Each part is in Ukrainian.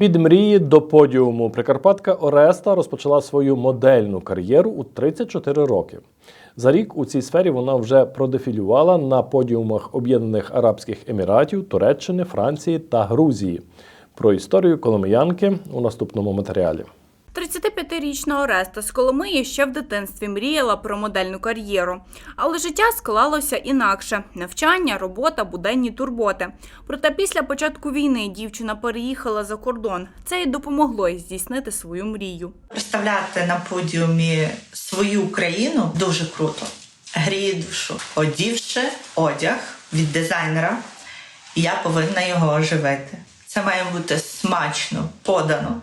Від мрії до подіуму Прикарпатка Ореста розпочала свою модельну кар'єру у 34 роки. За рік у цій сфері вона вже продефілювала на подіумах Об'єднаних Арабських Еміратів, Туреччини, Франції та Грузії. Про історію коломиянки у наступному матеріалі. 35-річна Ореста з Коломиї ще в дитинстві мріяла про модельну кар'єру. Але життя склалося інакше: навчання, робота, буденні турботи. Проте після початку війни дівчина переїхала за кордон. Це й допомогло їй здійснити свою мрію. Представляти на подіумі свою країну дуже круто. Гріє. Одівши одяг від дизайнера, я повинна його оживити. Це має бути смачно, подано.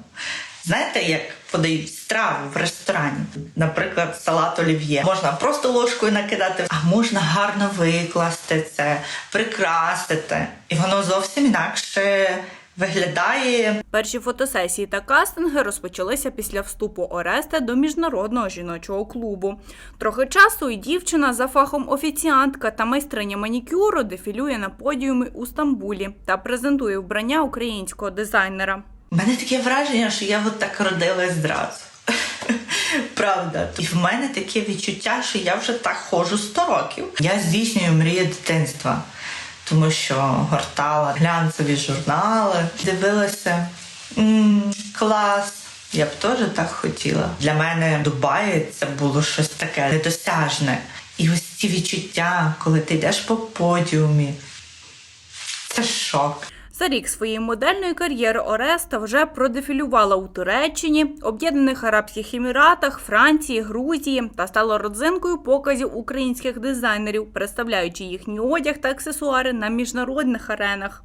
Знаєте, як подають страву в ресторані, наприклад, салат олів'є. Можна просто ложкою накидати, а можна гарно викласти це, прикрасити. І воно зовсім інакше виглядає, Перші фотосесії та кастинги розпочалися після вступу Орести до міжнародного жіночого клубу. Трохи часу і дівчина за фахом офіціантка та майстриня манікюру дефілює на подіумі у Стамбулі та презентує вбрання українського дизайнера. У мене таке враження, що я от так родилась зразу. Правда. І в мене таке відчуття, що я вже так ходжу 100 років. Я здійснюю мрію дитинства, тому що гортала глянцеві журнали, дивилася м клас. Я б теж так хотіла. Для мене Дубай це було щось таке недосяжне. І ось ці відчуття, коли ти йдеш по подіумі, це шок. За рік своєї модельної кар'єри Ореста вже продефілювала у Туреччині, Об'єднаних Арабських Еміратах, Франції, Грузії та стала родзинкою показів українських дизайнерів, представляючи їхній одяг та аксесуари на міжнародних аренах.